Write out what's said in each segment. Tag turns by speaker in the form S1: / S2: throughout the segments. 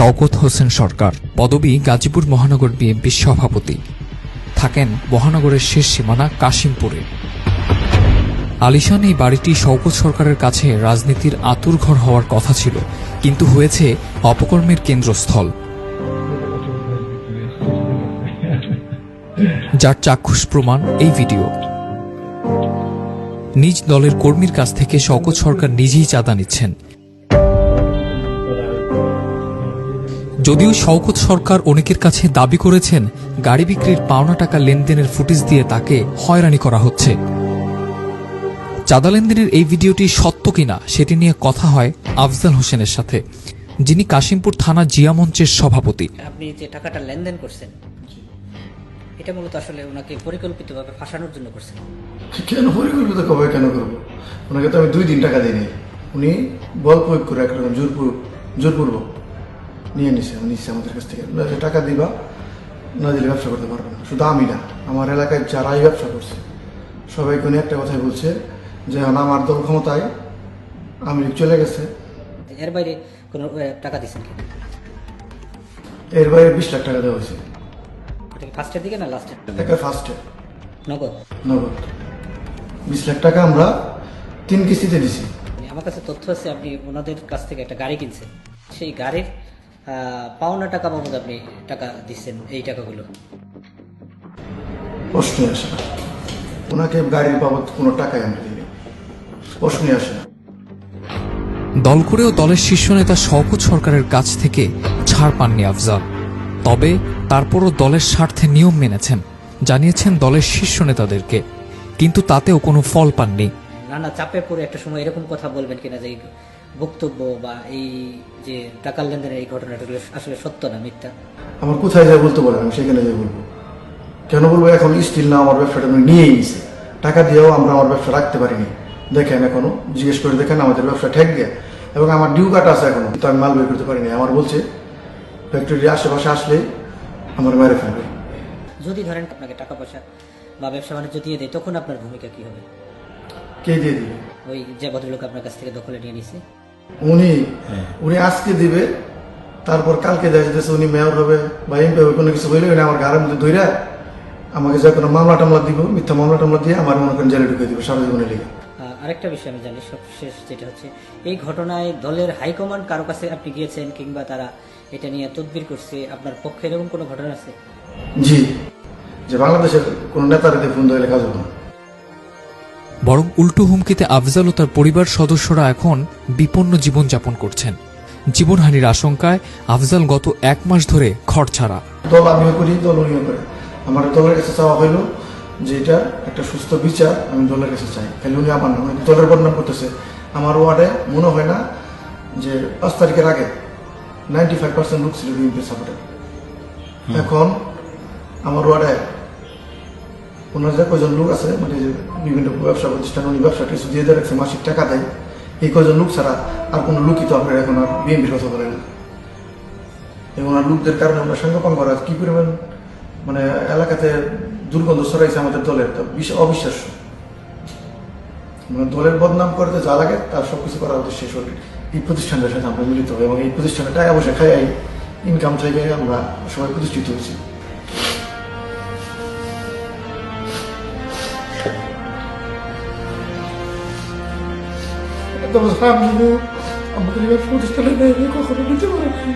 S1: শওকত হোসেন সরকার, পদবী গাজীপুর মহানগর বিএনপির সভাপতি। থাকেন মহানগরের শেষ সীমানা কাশিমপুরে। আলিশান এই বাড়িটি শওকত সরকারের কাছে রাজনীতির আতুরঘর হওয়ার কথা ছিল, কিন্তু হয়েছে অপকর্মের কেন্দ্রস্থল। যার চাক্ষুষ প্রমাণ এই ভিডিও। নিজ দলের কর্মীর কাছ থেকে শওকত সরকার নিজেই চাঁদা নিচ্ছেন। যদিও শওকত সরকার অনেকের কাছে দাবি করেছেন গাড়ি বিক্রির পাওনা টাকা লেনদেনের ফুটেজ দিয়ে তাকে হয়রানি করা হচ্ছে। চাঁদা লেনদেনের এই ভিডিওটি সত্য কিনা সেটি নিয়ে কথা হয় আফজাল হোসেনের সাথে যিনি কাশিমপুর থানা জিয়া মঞ্চের সভাপতি।
S2: আপনি যে টাকাটা লেনদেন করছেন এটা মূলত আসলে ওনাকে পরিকল্পিতভাবে ফাঁসানোর জন্য করছেন।
S3: কেন পরিকল্পিত কবে কেন করব? ওনাকে তো আমি দুই দিন টাকা দিইনি। উনি বল প্রয়োগ করে একরকম জোরপূর্বক জোরপূর্বক নিয়ে নিছে নিচ্ছে আমাদের কাছ থেকে। টাকা দিবা না দিলে ব্যবসা করতে পারবে না। শুধু আমি না আমার এলাকায় যারাই ব্যবসা করছে সবাইকে উনি একটা কথাই বলছে যে এখন আমার দল ক্ষমতায় আমি চলে গেছে।
S2: এর বাইরে কোনো টাকা দিচ্ছেন কি?
S3: এর বাইরে বিশ লাখ টাকা দেওয়া হয়েছে।
S2: ফার্স্টের দিকে না লাস্টের
S3: একটা ফার্স্টে
S2: নগদ?
S3: নগদ। বিশ লাখ টাকা আমরা তিন কিস্তিতে দিছি।
S2: মানে আমার কাছে তথ্য আছে আপনি ওনাদের কাছ থেকে একটা গাড়ি কিনছেন। সেই গাড়ির পাওনা টাকা বাবদ আপনি টাকা দিচ্ছেন এই টাকাগুলো।
S3: প্রশ্নই আসে না ওনাকে গাড়ির বাবদ কোনো টাকাই আমরা দিই প্রশ্নই আসে না
S1: দল করেও দলের শীর্ষ নেতা শওকত সরকারের কাছ থেকে ছাড় পাননি আফজাল। তবে তারপরও দলের স্বার্থে নিয়ম মেনেছেন জানিয়েছেন দলের শীর্ষ নেতাদেরকে। কিন্তু তাতেও কোনো ফল পাননি।
S2: না না চাপে পড়ে একটা সময় এরকম কথা বলবেন কিনা যে বক্তব্য বা এই যে টাকার লেনদেনের এই ঘটনাটা আসলে সত্য না মিথ্যা?
S3: আমার কোথায় যায় বলতে বলেন আমি সেখানে যাই বলব। কেন বলব? এখন স্টিল না আমার ব্যবসাটা আমি নিয়েই নিছে। টাকা দিয়েও আমরা আমার ব্যবসা রাখতে পারিনি। দেখেন এখনও জিজ্ঞেস করে দেখেন আমাদের ব্যবসা ঠেক দিয়ে এবং আমার ডিউ কাটা আছে এখনও কিন্তু আমি মাল বের করতে পারিনি। আমার বলছে ফ্যাক্টরির আশেপাশে আসলে আমার মেরে ফেলবে।
S2: যদি ধরেন আপনাকে টাকা পয়সা বা ব্যবসা বাণিজ্য দিয়ে দেয় তখন আপনার ভূমিকা কি হবে?
S3: কে দিয়ে দিবে?
S2: ওই যে ভদ্রলোক আপনার কাছ থেকে দখলে নিয়ে নিছে?
S3: উনি উনি আজকে দিবে তারপর কালকে দেখা যাচ্ছে উনি মেয়র হবে বা এমপি হবে কোনো কিছু হইলে উনি আমার গাড়ির মধ্যে ধইরা আমাকে যা কোনো মামলা টামলা দিব মিথ্যা মামলা টামলা দিয়ে আমার মনে করেন জেলে ঢুকে দিবে সারা জীবনের লেগে।
S2: আরেকটা বিষয় আমি জানি সবশেষ যেটা হচ্ছে এই ঘটনায় দলের হাইকমান্ড কারও কাছে আপনি গিয়েছেন কিংবা তারা এটা নিয়ে তদবির করছে আপনার পক্ষে এরকম কোনো ঘটনা আছে?
S3: জি যে বাংলাদেশের কোন নেতারা ফোন দিলে কাজ হবে না।
S1: বরং উল্টো হুমকিতে আফজাল ও তার পরিবার সদস্যরা এখন বিপন্ন জীবনযাপন করছেন। জীবনহানির আশঙ্কায় আফজাল গত এক মাস ধরে খড় ছাড়া
S3: দল আমিও করি দল উনিও করে। আমার দলের কাছে চাওয়া হইল যে এটা একটা সুস্থ বিচার আমি দলের কাছে চাই। খালি উনি আমার না দলের বদনাম করতেছে। আমার ওয়ার্ডে মনে হয় না যে পাঁচ তারিখের আগে নাইনটি ফাইভ পার্সেন্ট লোক ছিল বিএনপি সাপোর্টার এখন আমার ওয়ার্ডে ওনার যে কয়জন লোক আছে মানে বিভিন্ন ব্যবসা প্রতিষ্ঠান, উনি ব্যবসা কিছু দিয়ে রাখছে মাসিক টাকা দেয়, এই কয়জন লোক ছাড়া আর কোনো লোকই তো আপনার এখন আর বিএনপির কথা বলে না। এবং আর লোকদের কারণে আমরা সংগঠন করা কি পরিমাণ মানে এলাকাতে দুর্গন্ধ ছড়াইছে আমাদের দলের অবিশ্বাস্য। মানে দলের বদনাম করতে যা লাগে, তার সবকিছু করা উদ্দেশ্যে শরীর এই প্রতিষ্ঠানটার সাথে আমরা মিলিত হই এবং এই প্রতিষ্ঠানে টাকা পয়সা খাই ইনকাম থেকে আমরা সবাই প্রতিষ্ঠিত হয়েছি। আমাদের এই প্রতিষ্ঠানে কখনো নিতে পারেনি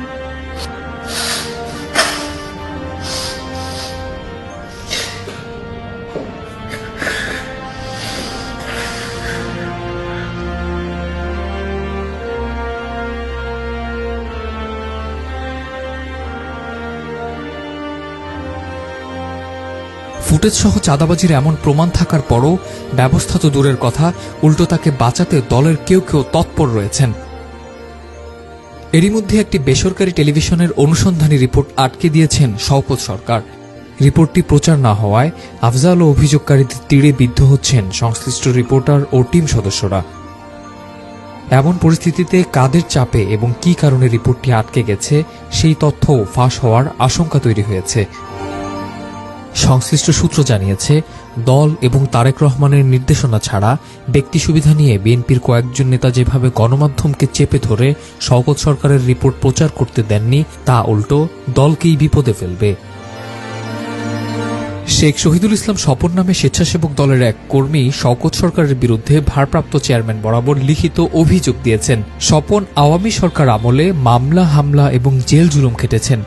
S1: ফুটেজ সহ চাঁদাবাজির এমন প্রমাণ থাকার পরও ব্যবস্থা তো দূরের কথা, উল্টো তাকে বাঁচাতে দলের কেউ কেউ তৎপর রয়েছেন। এরই মধ্যে একটি বেসরকারি টেলিভিশনের অনুসন্ধানী রিপোর্ট আটকে দিয়েছেন শওকত সরকার। রিপোর্টটি প্রচার না হওয়ায় আফজাল ও অভিযোগকারীদের তীরে বিদ্ধ হচ্ছেন সংশ্লিষ্ট রিপোর্টার ও টিম সদস্যরা। এমন পরিস্থিতিতে কাদের চাপে এবং কী কারণে রিপোর্টটি আটকে গেছে, সেই তথ্যও ফাঁস হওয়ার আশঙ্কা তৈরি হয়েছে। সংশ্লিষ্ট সূত্র জানিয়েছে, দল এবং তারেক রহমানের নির্দেশনা ছাড়া ব্যক্তি সুবিধা নিয়ে বিএনপির কয়েকজন নেতা যেভাবে গণমাধ্যমকে চেপে ধরে শওকত সরকারের রিপোর্ট প্রচার করতে দেননি, তা উল্টো দলকেই বিপদে ফেলবে। শেখ শহীদুল ইসলাম স্বপন নামে স্বেচ্ছাসেবক দলের এক কর্মী শওকত সরকারের বিরুদ্ধে ভারপ্রাপ্ত চেয়ারম্যান বরাবর লিখিত অভিযোগ দিয়েছেন। স্বপন আওয়ামী সরকার আমলে মামলা, হামলা এবং জেল জুলুম খেটেছেন।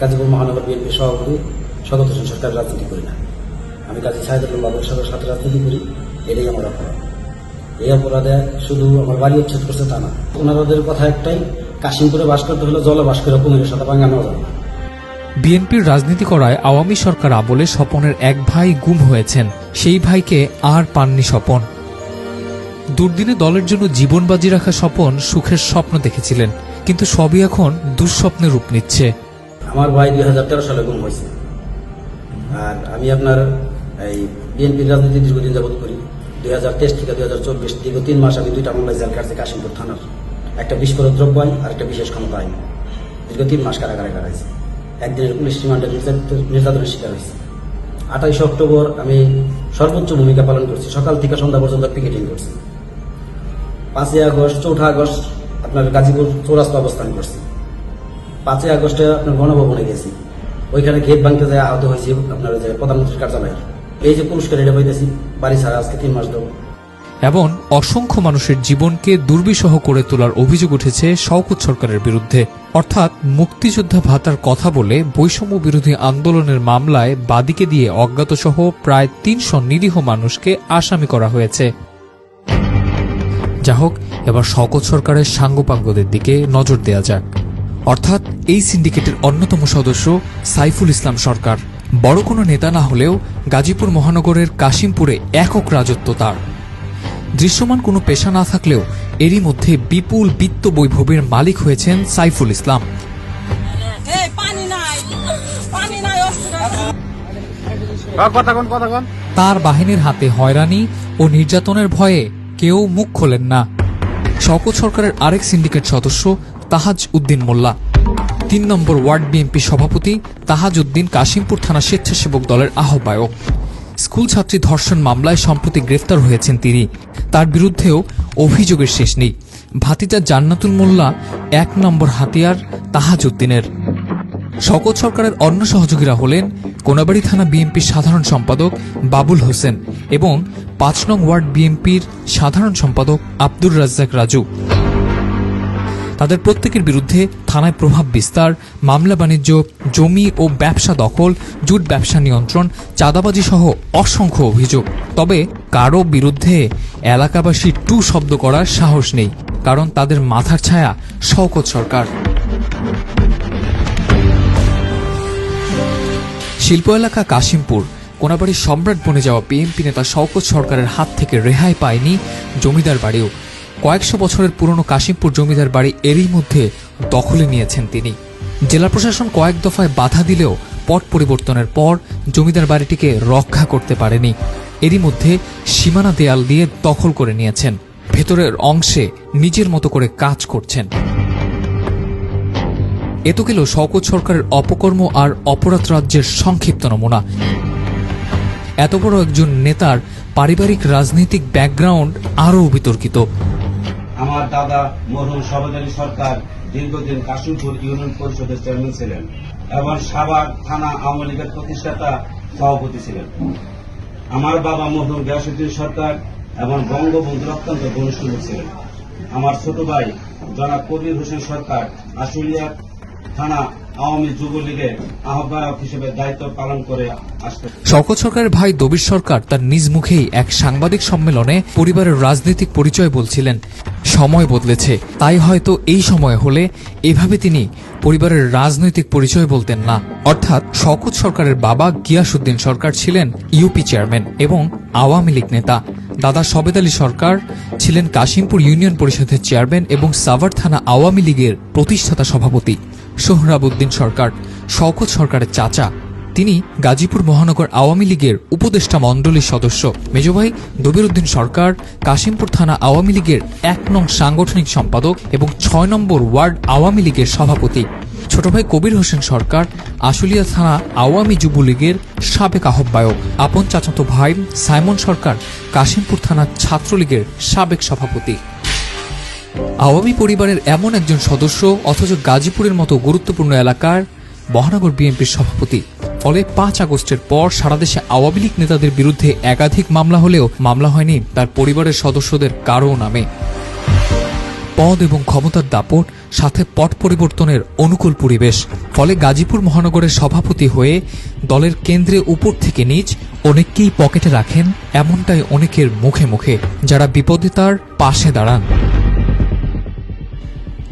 S4: গাজীপুর মহানগর বিএনপি সভাপতি সদর হোসেন সরকার রাজনীতি করি না। আমি কাজী সাহেদুল বাবুর সাথে সাথে রাজনীতি করি এটাই আমার অপরাধ। এই অপরাধে শুধু আমার বাড়ি উচ্ছেদ করছে তা না ওনাদের কথা একটাই কাশিমপুরে বাস করতে হলে জলে বাস করে কুমিরের সাথে ভাঙানো যাবে। না
S1: বিএনপির রাজনীতি করায় আওয়ামী সরকার আমলে স্বপনের এক ভাই গুম হয়েছেন সেই ভাইকে আর পাননি স্বপন। দুর্দিনে দলের জন্য জীবন বাজি রাখা স্বপন সুখের স্বপ্ন দেখেছিলেন কিন্তু সবই এখন দুঃস্বপ্নে রূপ নিচ্ছে।
S4: আমার ভাই দুই হাজার তেরো সালে গুম হয়েছে। আর আমি আপনার এই বিএনপির রাজনীতি দীর্ঘদিন যাবত করি। দুই হাজার তেইশ থেকে দুই হাজার চব্বিশ, দীর্ঘ তিন মাস আমি দুইটা মামলায় জেল কাটছি কাশিমপুর থানার। একটা বিস্ফোরক দ্রব্য আইন আর একটা বিশেষ ক্ষমতা আইন। দীর্ঘ তিন মাস কারাগারে কাটাইছি একদিনের পুলিশ রিমান্ডে নির্যাতনের শিকার হয়েছে। আঠাইশে অক্টোবর আমি সর্বোচ্চ ভূমিকা পালন করছি। সকাল থেকে সন্ধ্যা পর্যন্ত পিকেটিং করছি। পাঁচই আগস্ট, চৌঠা আগস্ট আপনার গাজীপুর চৌরাস্তা অবস্থান করছি। পাঁচই আগস্টে আপনার গণভবনে গেছি। ওইখানে গেট ভাঙতে যায়, আহত হয়েছি আপনার যে প্রধানমন্ত্রীর কার্যালয়ে এই যে পুরস্কার এটা পাইতেছি, বাড়ি ছাড়া আজকে তিন মাস দেবো
S1: এমন অসংখ্য মানুষের জীবনকে দুর্বিষহ করে তোলার অভিযোগ উঠেছে শওকত সরকারের বিরুদ্ধে। অর্থাৎ মুক্তিযোদ্ধা ভাতার কথা বলে বৈষম্য বিরোধী আন্দোলনের মামলায় বাদীকে দিয়ে অজ্ঞাতসহ প্রায় তিনশো নিরীহ মানুষকে আসামি করা হয়েছে। যা হোক এবার শওকত সরকারের সাঙ্গপাঙ্গদের দিকে নজর দেয়া যাক। অর্থাৎ এই সিন্ডিকেটের অন্যতম সদস্য সাইফুল ইসলাম সরকার। বড় কোনো নেতা না হলেও গাজীপুর মহানগরের কাশিমপুরে একক রাজত্ব তার। দৃশ্যমান কোনো পেশা না থাকলেও এরই মধ্যে বিপুল বিত্ত বৈভবের মালিক হয়েছেন সাইফুল ইসলাম। তার বাহিনীর হাতে হয়রানি ও নির্যাতনের ভয়ে কেউ মুখ খোলেন না। শওকত সরকারের আরেক সিন্ডিকেট সদস্য তাহাজ উদ্দিন মোল্লা। তিন নম্বর ওয়ার্ড বিএনপি সভাপতি তাহাজ উদ্দিন কাশিমপুর থানা স্বেচ্ছাসেবক দলের আহ্বায়ক। স্কুল ছাত্রী ধর্ষণ মামলায় সম্প্রতি গ্রেফতার হয়েছেন তিনি। তার বিরুদ্ধেও অভিযোগের শেষ নেই। ভাতিজা জান্নাতুল মোল্লা এক নম্বর হাতিয়ার তাহাজ উদ্দিনের শওকত সরকারের অন্য সহযোগীরা হলেন কোনাবাড়ি থানা বিএনপির সাধারণ সম্পাদক বাবুল হোসেন এবং পাঁচ নং ওয়ার্ড বিএনপির সাধারণ সম্পাদক আব্দুর রাজ্জাক রাজু। তাদের প্রত্যেকের বিরুদ্ধে থানায় প্রভাব বিস্তার, মামলা বাণিজ্য, জমি ও ব্যবসা দখল, জুট ব্যবসা নিয়ন্ত্রণ, চাঁদাবাজি সহ অসংখ্য অভিযোগ। তবে কারও বিরুদ্ধে এলাকাবাসী টু শব্দ করার সাহস নেই, কারণ তাদের মাথার ছায়া শওকত সরকার। শিল্প এলাকা কাশিমপুর, কোনাবাড়ির সম্রাট বনে যাওয়া বিএনপি নেতা শওকত সরকারের হাত থেকে রেহাই পায়নি জমিদার বাড়িও। কয়েকশো বছরের পুরনো কাশিমপুর জমিদার বাড়ি এরই মধ্যে দখলে নিয়েছেন তিনি। জেলা প্রশাসন কয়েক দফায় বাধা দিলেও পট পরিবর্তনের পর জমিদার বাড়িটিকে রক্ষা করতে পারেনি। এরই মধ্যে সীমানা দেয়াল দিয়ে দখল করে নিয়েছেন। ভেতরের অংশে নিজের মতো করে কাজ করছেন। এত গেল শওকত সরকারের অপকর্ম আর অপরাধ রাজ্যের সংক্ষিপ্ত নমুনা। এত বড় একজন নেতার পারিবারিক রাজনৈতিক ব্যাকগ্রাউন্ড আরও বিতর্কিত।
S5: আমার দাদা মরহুম সবেদ সরকার দীর্ঘদিন কাশিমপুর ইউনিয়ন পরিষদের চেয়ারম্যান ছিলেন এবং সাভার থানা আওয়ামী লীগের প্রতিষ্ঠাতা সভাপতি ছিলেন। আমার বাবা মরহুম গিয়াসুদ্দিন সরকার এবং বঙ্গবন্ধুর অত্যন্ত ঘনিষ্ঠ ছিলেন। আমার ছোট ভাই জনাব কবির হোসেন সরকার আশুলিয়া থানা আওয়ামী যুবলীগের আহ্বায়ক হিসেবে দায়িত্ব পালন করে
S1: সরকারের ভাই দবির সরকার তার নিজ মুখেই এক সাংবাদিক সম্মেলনে পরিবারের রাজনৈতিক পরিচয় বলছিলেন। সময় বদলেছে, তাই হয়তো এই সময় হলে এভাবে তিনি পরিবারের রাজনৈতিক পরিচয় বলতেন না। অর্থাৎ শওকত সরকারের বাবা গিয়াসুদ্দিন সরকার ছিলেন ইউপি চেয়ারম্যান এবং আওয়ামী লীগ নেতা। দাদা সবেদ আলী সরকার ছিলেন কাশিমপুর ইউনিয়ন পরিষদের চেয়ারম্যান এবং সাভার থানা আওয়ামী লীগের প্রতিষ্ঠাতা সভাপতি। সোহরাবুদ্দিন সরকার, শওকত সরকারের চাচা, তিনি গাজীপুর মহানগর আওয়ামী লীগের উপদেষ্টা মণ্ডলীর সদস্য। মেজভাই দবিরুদ্দিন সরকার, কাশিমপুর থানা আওয়ামী লীগের এক নং সাংগঠনিক সম্পাদক এবং ছয় নম্বর ওয়ার্ড আওয়ামী লীগের সভাপতি। ছোট ভাই কবির হোসেন সরকার, আশুলিয়া থানা আওয়ামী যুবলীগের সাবেক আহ্বায়ক। আপন চাচাতো ভাই সাইমন সরকার, কাশিমপুর থানা ছাত্রলীগের সাবেক সভাপতি। আওয়ামী পরিবারের এমন একজন সদস্য, অথচ গাজীপুরের মতো গুরুত্বপূর্ণ এলাকার মহানগর বিএনপির সভাপতি। ফলে পাঁচ আগস্টের পর সারা দেশে আওয়ামী লীগ নেতাদের বিরুদ্ধে একাধিক মামলা হলেও মামলা হয়নি তার পরিবারের সদস্যদের কারও নামে। পদ এবং ক্ষমতার দাপট, সাথে পট পরিবর্তনের অনুকূল পরিবেশ। ফলে গাজীপুর মহানগরের সভাপতি হয়ে দলের কেন্দ্রে উপর থেকে নিচ অনেককেই পকেটে রাখেন, এমনটাই অনেকের মুখে মুখে, যারা বিপদে তার পাশে দাঁড়ান।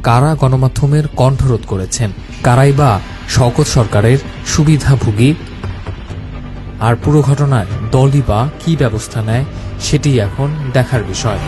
S1: কারা গণমাধ্যমের কণ্ঠরোধ করেছেন? কারাই বা শকত সরকারের সুবিধাভোগী? আর পুরো ঘটনায় দলই বা কী ব্যবস্থা নেয়, সেটি এখন দেখার বিষয়।